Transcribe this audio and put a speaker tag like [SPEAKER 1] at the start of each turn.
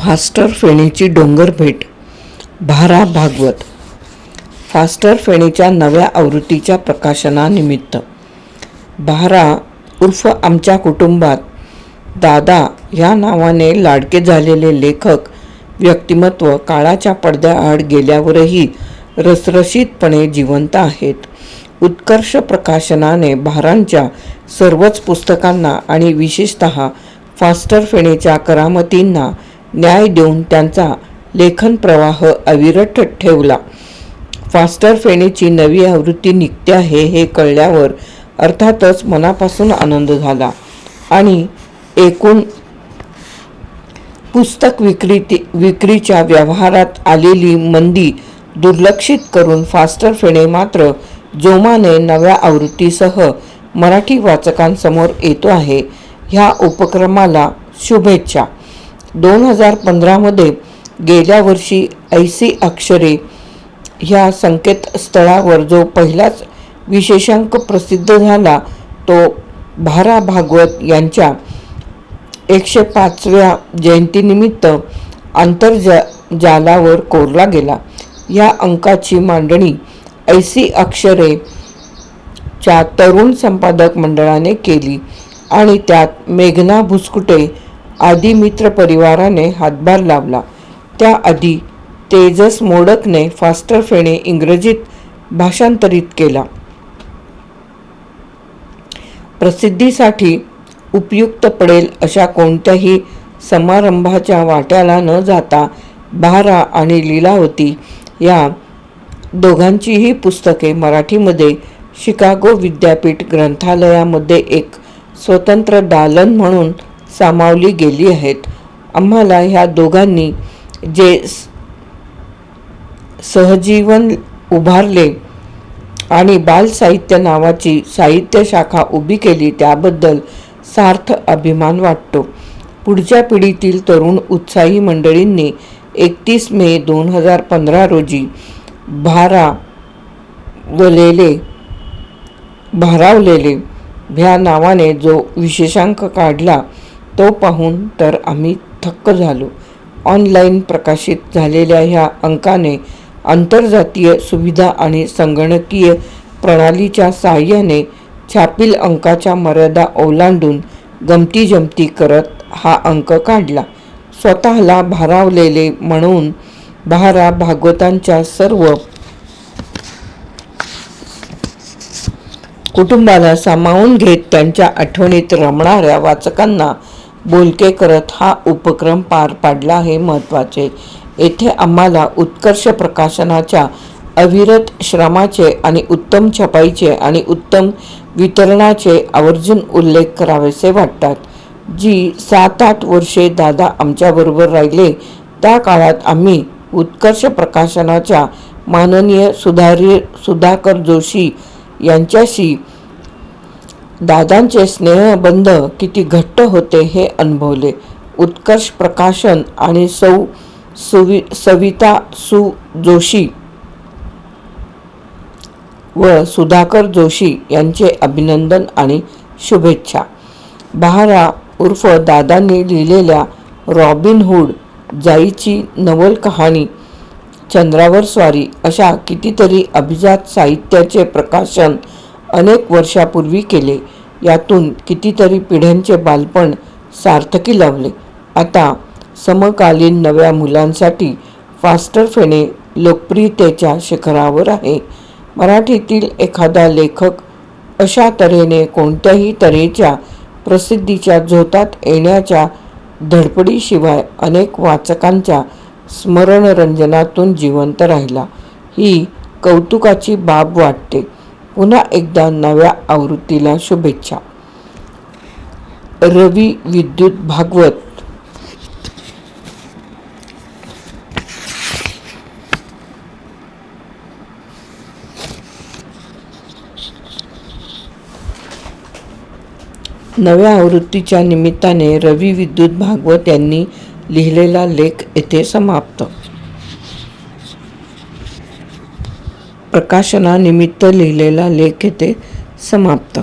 [SPEAKER 1] Faster फेणीची डोंगर भेट भारा भागवत. फास्टर फेणीच्या नव्या आवृत्तीच्या प्रकाशनानिमित्त. भारा उर्फ आमच्या कुटुंबात दादा या नावाने लाडके झालेले लेखक व्यक्तिमत्व काळाच्या पडद्याआड गेल्यावरही रसरशीतपणे जिवंत आहेत. उत्कर्ष प्रकाशनाने भारांच्या सर्वच पुस्तकांना आणि विशेषत फास्टर फेणीच्या करामतींना न्याय देऊन त्यांचा लेखन प्रवाह अविरत ठेवला. फास्टर फेणेची नवी आवृत्ती निघते आहे हे कळल्यावर अर्थातच मनापासून आनंद झाला. आणि एकूण पुस्तक विक्रीती विक्रीच्या व्यवहारात आलेली मंदी दुर्लक्षित करून फास्टर फेणे मात्र जोमाने नव्या आवृत्तीसह मराठी वाचकांसमोर येतो आहे. ह्या उपक्रमाला शुभेच्छा. दोन हजार पंधरामध्ये गेल्या वर्षी ऐसी अक्षरे ह्या संकेतस्थळावर जो पहिलाच विशेषांक प्रसिद्ध झाला तो भारा भागवत यांच्या एकशे पाचव्या जयंतीनिमित्त आंतरजा जालावर कोरला गेला. या अंकाची मांडणी ऐसी अक्षरे च्या तरुण संपादक मंडळाने केली आणि त्यात मेघना भुसकुटे आदी मित्र परिवाराने हातभार लावला. त्याआधी तेजस मोडकने फास्टर फेणे इंग्रजीत भाषांतरित केला. प्रसिद्धीसाठी उपयुक्त पडेल अशा कोणत्याही समारंभाच्या वाट्याला न जाता भारा आणि लीलावती या दोघांचीही पुस्तके मराठीमध्ये शिकागो विद्यापीठ ग्रंथालयामध्ये एक स्वतंत्र दालन म्हणून सामावली गेली आहेत. आम्हाला ह्या दोघांनी जे सहजीवन उभारले आणि बालसाहित्य नावाची साहित्य शाखा उभी केली त्याबद्दल सार्थ अभिमान वाटतो. पुढच्या पिढीतील तरुण उत्साही मंडळींनी एकतीस मे दोन हजार पंधरा रोजी भारा वलेले भारावलेले ह्या नावाने जो विशेषांक काढला तो पाहून तर आम्ही थक्क झालो. ऑनलाईन प्रकाशित झालेल्या ह्या अंकाने आंतरजातीय सुविधा आणि संगणकीय प्रणालीच्या सहाय्याने छापील अंकाच्या मर्यादा ओलांडून गमती जमती करत हा अंक काढला. स्वतःला भारावलेले म्हणून भारा भागवतांच्या सर्व कुटुंबाला सामावून घेत त्यांच्या आठवणीत रमणाऱ्या वाचकांना बोलके करत हा उपक्रम पार पाडला हे महत्त्वाचे. येथे आम्हाला उत्कर्ष प्रकाशनाच्या अविरत श्रमाचे आणि उत्तम छपाईचे आणि उत्तम वितरणाचे आवर्जून उल्लेख करावेसे वाटतात. जी सात आठ वर्षे दादा आमच्याबरोबर राहिले त्या काळात आम्ही उत्कर्ष प्रकाशनाच्या माननीय सुधारी सुधाकर जोशी यांच्याशी दादांचे स्नेहबंध किती घट्ट होते हे अनुभवले. उत्कर्ष प्रकाशन आणि सौ सुवि सविता सु जोशी व सुधाकर जोशी यांचे अभिनंदन आणि शुभेच्छा. बहारा उर्फ दादांनी लिहिलेल्या रॉबिन हुड जाईची नवल कहाणी चंद्रावर स्वारी अशा कितीतरी अभिजात साहित्याचे प्रकाशन अनेक वर्षापूर्वी केले. यातून कितीतरी पिढ्यांचे बालपण सार्थकी लावले आता समकालीन नव्या मुलांसाठी फास्टर फेणे लोकप्रियतेच्या शिखरावर आहे. मराठीतील एखादा लेखक अशा तऱ्हेने कोणत्याही तऱ्हेच्या प्रसिद्धीच्या झोतात येण्याच्या धडपडीशिवाय अनेक वाचकांच्या स्मरणरंजनातून जिवंत राहिला. ही कौतुकाची बाब वाटते. पुन्हा एकदा नव्या आवृत्तीला शुभेच्छा. रवी विद्युत भागवत. नव्या आवृत्तीच्या निमित्ताने रवी विद्युत भागवत यांनी लिहिलेला लेख येथे समाप्त. प्रकाशनानिमित्त लिहिलेला लेख येथे समाप्त.